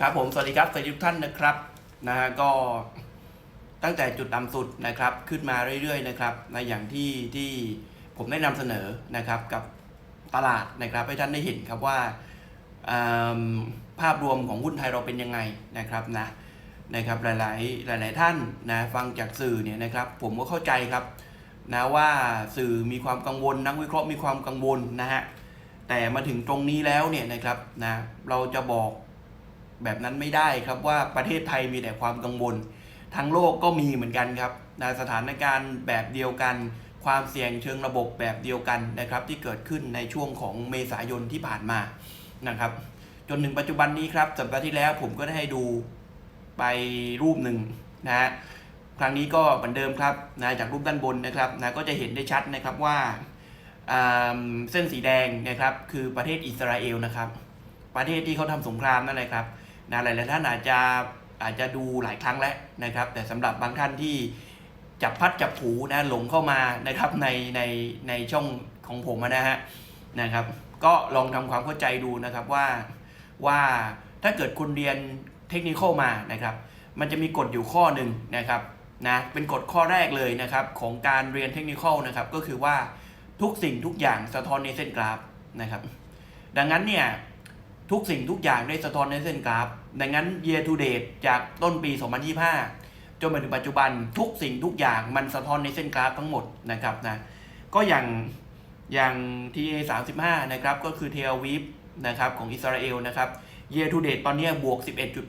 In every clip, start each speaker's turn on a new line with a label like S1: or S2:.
S1: ครับผมสวัสดีครับสวัสดีทุกท่านนะครับนะฮะก็ตั้งแต่จุดต่ำสุดนะครับขึ้นมาเรื่อยๆนะครับในอย่างที่ที่ผมได้นำเสนอนะครับกับตลาดนะครับให้ท่านได้เห็นครับว่าอืมภาพรวมของหุ้นไทยเราเป็นยังไงนะครับนะนะครับหลายๆ หลาย ๆ ท่านนะฟังจากสื่อเนี่ยนะครับผมก็เข้าใจครับนะว่าสื่อมีความกังวลนักวิเคราะห์มีความกังวลนะฮะแต่มาถึงตรงนี้แล้วเนี่ยนะครับนะเราจะบอก แบบนั้นไม่ได้ครับว่าประเทศไทยมีแต่ความกังวล ทั้งโลกก็มีเหมือนกันครับในสถานการณ์แบบเดียวกัน ความเสี่ยงเชิงระบบแบบเดียวกันนะครับ ที่เกิดขึ้นในช่วงของเมษายนที่ผ่านมานะครับ จนถึงปัจจุบันนี้ครับสัปดาห์ที่แล้วผมก็ได้ให้ดูไปรูปหนึ่งนะฮะครั้งนี้ก็เหมือนเดิมครับนะจากรูปด้านบนนะครับนะก็จะเห็นได้ชัดนะครับว่าเส้นสีแดงนะครับคือประเทศอิสราเอลนะครับ ประเทศที่เขาทำสงครามนั่นแหละครับ นะหลายๆท่านอาจจะอาจจะดูหลายครั้งแล้วนะครับ แต่สำหรับบางท่านที่จับพัดจับผูนะหลงเข้ามานะครับในในในช่องของผมนะฮะนะครับ ก็ลองทำความเข้าใจดูนะครับว่าว่าถ้าเกิดคุณเรียนเทคนิคมานะครับ มันจะมีกฎอยู่ข้อหนึ่งนะครับนะเป็นกฎข้อแรกเลยนะครับของการเรียนเทคนิคนะครับก็คือว่าทุกสิ่งทุกอย่างสะท้อนในเส้นกราฟนะครับ ดังนั้นเนี่ย ทุกสิ่งทุกอย่างได้สะท้อนในเส้นกราฟ ดังนั้น year to date จากต้นปี 2025 จนมาถึงปัจจุบันทุกสิ่งทุกอย่างมันสะท้อนในเส้นกราฟทั้งหมดนะครับนะ ก็อย่างอย่าง TA 35 นะครับก็คือ Tel Aviv นะครับของอิสราเอลนะครับ year to date ตอนนี้บวก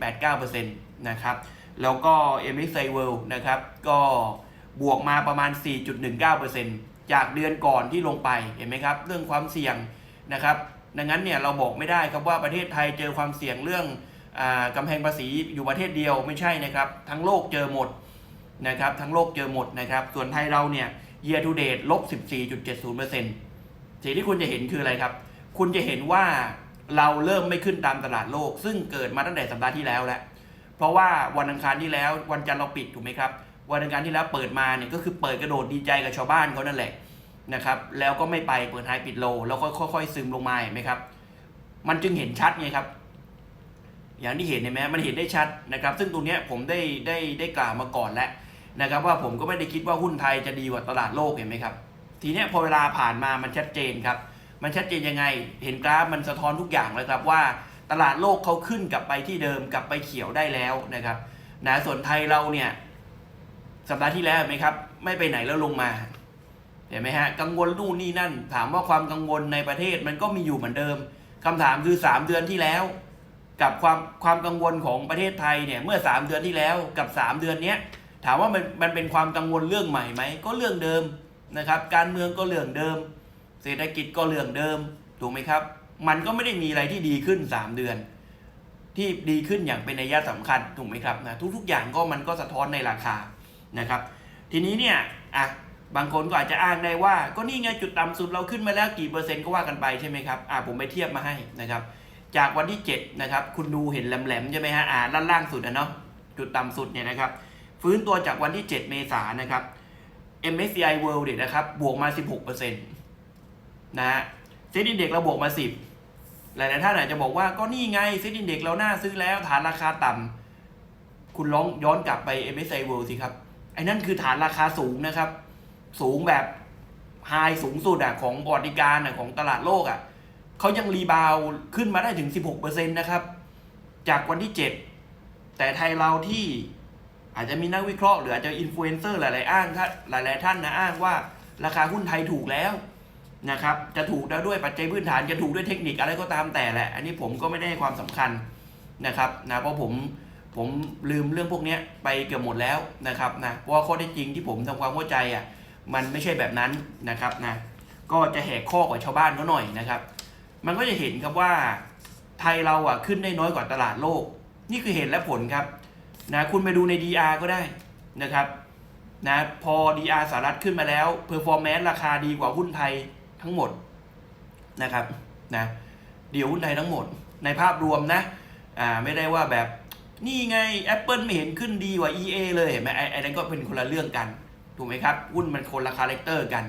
S1: 11.89%นะครับแล้วก็ MSCI World นะครับก็บวกมาประมาณ 4.19%จากเดือนก่อนที่ลงไปเห็นไหมครับ เรื่องความเสี่ยงนะครับ ดังนั้นเนี่ยเราบอกไม่ได้ครับว่าประเทศไทยเจอความเสี่ยงเรื่องอกำแพงภาษีอยู่ประเทศเดียวไม่ใช่นะครับ ทั้งโลกเจอหมดนะครับทั้งโลกเจอหมดนะครับ ส่วนไทยเราเนี่ย year to date ลบ 14.70%สิ่งที่คุณจะเห็นคืออะไรครับ คุณจะเห็นว่าเราเริ่มไม่ขึ้นตามตลาดโลก ซึ่งเกิดมาตั้งแต่สัปดาห์ที่แล้วแล้ว เพราะว่าวันอังคารที่แล้ววันจันทร์เราปิดถูกไหมครับ วันอังคารที่แล้วเปิดมาเนี่ยก็คือเปิดกระโดดดีใจกับชาวบ้านเขานั่นแหละ นะครับแล้วก็ไม่ไปเปิดไฮปิดโล แล้วก็ค่อยๆซึมลงมาเห็นไหมครับ มันจึงเห็นชัดไงครับ อย่างที่เห็นเห็นไหมมันเห็นได้ชัดนะครับ ซึ่งตรงนี้ผมได้ได้ได้กล่าวมาก่อนแล้วนะครับ ว่าผมก็ไม่ได้คิดว่าหุ้นไทยจะดีกว่าตลาดโลกเห็นไหมครับ ทีนี้พอเวลาผ่านมามันชัดเจนครับ มันชัดเจนยังไง เห็นกราฟมันสะท้อนทุกอย่างเลยครับว่าตลาดโลกเขาขึ้นกลับไปที่เดิมกลับไปเขียวได้แล้วนะครับนะส่วนไทยเราเนี่ยสัปดาห์ที่แล้วเห็นไหมครับ ไม่ไปไหนแล้วลงมา ห็นไหมฮะกังวลนู่นนี่นั่น ถามว่าความกังวลในประเทศมันก็มีอยู่เหมือนเดิมคำถามคือ 3 เดือนที่แล้ว กับความความกังวลของประเทศไทยเนี่ยเมื่อ 3 เดือนที่แล้วกับ 3 เดือนเนี้ยถามว่ามันมันเป็นความกังวลเรื่องใหม่ไหมก็เรื่องเดิมนะครับ การเมืองก็เรื่องเดิม เศรษฐกิจก็เรื่องเดิมถูกไหมครับ มันก็ไม่ได้มีอะไรที่ดีขึ้น 3 เดือน ที่ดีขึ้นอย่างเป็นนัยะสำคัญถูกไหมครับนะทุกๆอย่างก็มันก็สะท้อนในราคานะครับ ทีนี้เนี่ยอะ บางคนก็อาจจะอ้างได้ว่า ก็นี่ไงจุดต่ำสุดเราขึ้นมาแล้วกี่เปอร์เซ็นต์ก็ว่ากันไปใช่ไหมครับอะผมไปเทียบมาให้นะครับ จากวันที่ 7 นะครับ คุณดูเห็นแหลมๆใช่ไหมฮะอ่าด้านล่างสุดนะเนาะจุดต่ำสุดเนี่ยนะครับ ฟื้นตัวจากวันที่ 7 เมษายนนะครับ MSCI World เนี่ยนะครับบวกมา 16%นะฮะเซ็นดินเด็กเราบวกมา 10 หลายๆท่านอาจจะบอกว่าก็นี่ไงเซ็นดินเด็กเราน่าซื้อแล้วฐานราคาต่ำคุณลองย้อนกลับไป MSCI World สิครับไอ้นั่นคือฐานราคาสูงนะครับ สูงแบบไฮสูงสุดอะของบอดิการอะของตลาดโลกอะเขายังรีบาวขึ้นมาได้ถึง 16%นะครับ จากวันที่ 7 แต่ไทยเราที่อาจจะมีนักวิเคราะห์หรืออาจจะอินฟลูเอนเซอร์หลายๆอ้างท่านหลายๆท่านนะอ้างว่าราคาหุ้นไทยถูกแล้วนะครับ จะถูกแล้วด้วยปัจจัยพื้นฐานจะถูกด้วยเทคนิคอะไรก็ตามแต่แหละ อันนี้ผมก็ไม่ได้ให้ความสำคัญนะครับนะเพราะผมผมลืมเรื่องพวกนี้ไปเกือบหมดแล้วนะครับนะเพราะข้อเท็จจริงที่ผมทำความเข้าใจอะ มันไม่ใช่แบบนั้นนะครับนะก็จะแหกข้อกว่าชาวบ้านเขาหน่อยนะครับ มันก็จะเห็นครับว่าไทยเราอะขึ้นได้น้อยกว่าตลาดโลก นี่คือเหตุและผลครับนะคุณไปดูใน DR ก็ได้นะครับนะพอ DR สหรัฐขึ้นมาแล้วเพอร์ฟอร์แมนซ์ราคาดีกว่าหุ้นไทยทั้งหมดนะครับนะเดี๋ยวหุ้นไทยทั้งหมด ในภาพรวมนะอ่าไม่ได้ว่าแบบนี่ไง Apple ไม่เห็นขึ้นดีกว่า EA เลยเห็นไหมไอ้ไอ้นั่นก็เป็นคนละเรื่องกัน ถูกไหมครับหุ้นมันคนละคาแรคเตอร์กัน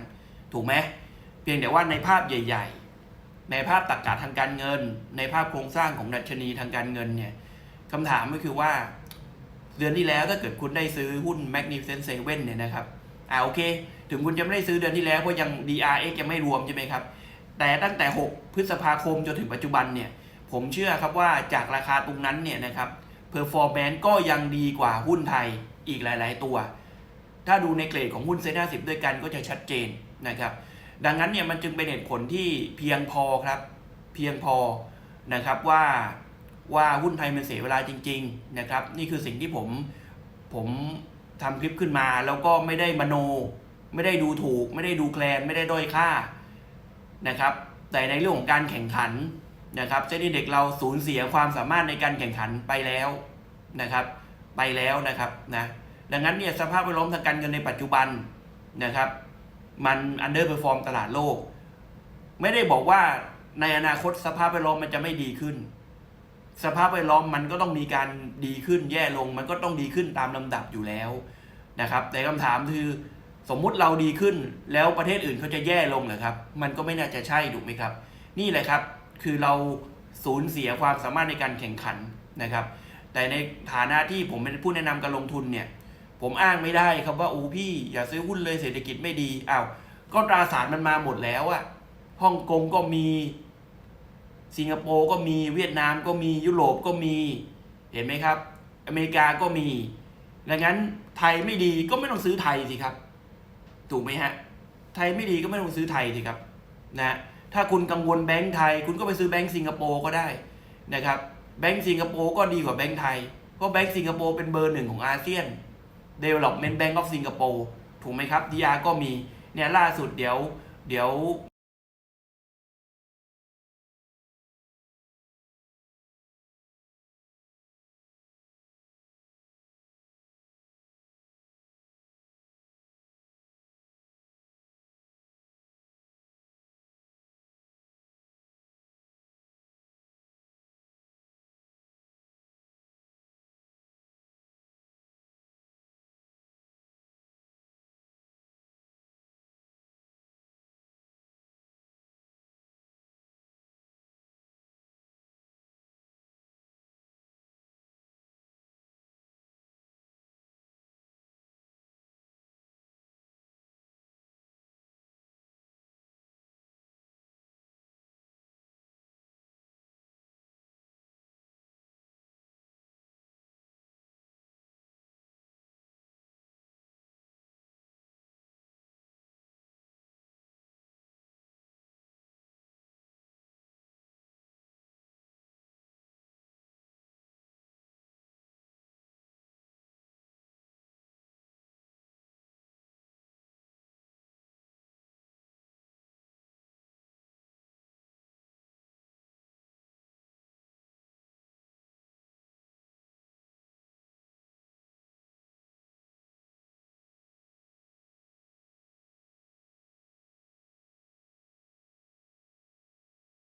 S1: ถูกไหมเพียงแต่ว่าในภาพใหญ่ ๆ ในภาพตรรกะทางการเงิน ในภาพโครงสร้างของดัชนีทางการเงินเนี่ยคำถามก็คือว่า เดือนที่แล้วถ้าเกิดคุณได้ซื้อหุ้น Magnificent Seven เนี่ยนะครับอ่าโอเค ถึงคุณจะไม่ได้ซื้อเดือนที่แล้วเพราะยัง DRX ยังไม่รวมใช่ไหมครับ แต่ตั้งแต่ 6 พฤษภาคมจนถึงปัจจุบันเนี่ย ผมเชื่อครับว่าจากราคาตรงนั้นเนี่ยนะครับเพอร์ฟอร์แมนซ์ก็ยังดีกว่าหุ้นไทยอีกหลาย ๆ ตัว ถ้าดูในเกรดของหุ้นเซ็นห้าสิบด้วยกันก็จะชัดเจนนะครับ ดังนั้นเนี่ยมันจึงเป็นเหตุผลที่เพียงพอครับ เพียงพอนะครับว่าว่าหุ้นไทยมันเสียเวลาจริง ๆนะครับ นี่คือสิ่งที่ผมผมทำคลิปขึ้นมาแล้วก็ไม่ได้มโน ไม่ได้ดูถูก ไม่ได้ดูแคลนไม่ได้ด้อยค่านะครับ แต่ในเรื่องของการแข่งขันนะครับเซนเด็กเราสูญเสียความสามารถในการแข่งขันไปแล้วนะครับ ไปแล้วนะครับนะ ดังนั้นเนี่ยสภาพแวดล้อมทางการเงินในปัจจุบันนะครับมันอันเดอร์เพอร์ฟอร์มตลาดโลก ไม่ได้บอกว่าในอนาคตสภาพแวดล้อมมันจะไม่ดีขึ้น สภาพแวดล้อมมันก็ต้องมีการดีขึ้นแย่ลง มันก็ต้องดีขึ้นตามลำดับอยู่แล้วนะครับ แต่คำถามคือสมมุติเราดีขึ้นแล้วประเทศอื่นเขาจะแย่ลงเหรอครับ มันก็ไม่น่าจะใช่ถูกไหมครับ นี่แหละครับคือเราสูญเสียความสามารถในการแข่งขันนะครับ แต่ในฐานะที่ผมเป็นผู้แนะนำการลงทุนเนี่ย ผมอ้างไม่ได้ครับว่าโอ้พี่ อย่าซื้อหุ้นเลยเศรษฐกิจไม่ดีอ้าวก็ตราสารมันมาหมดแล้วอะฮ่องกงก็มี สิงคโปร์ก็มีเวียดนามก็มียุโรปก็มี เห็นไหมครับ อเมริกาก็มีดังนั้นไทยไม่ดีก็ไม่ต้องซื้อไทยสิครับ ถูกไหมฮะ ไทยไม่ดีก็ไม่ต้องซื้อไทยสิครับนะถ้าคุณกังวลแบงก์ไทย คุณก็ไปซื้อแบงก์สิงคโปร์ก็ได้นะครับแบงก์สิงคโปร์ก็ดีกว่าแบงก์ไทยเพราะแบงก์สิงคโปร์เป็นเบอร์หนึ่งของอาเซียน Development Bank of Singapore ถูกไหมครับ DR ก็มีเนี่ยล่าสุดเดี๋ยวเดี๋ยว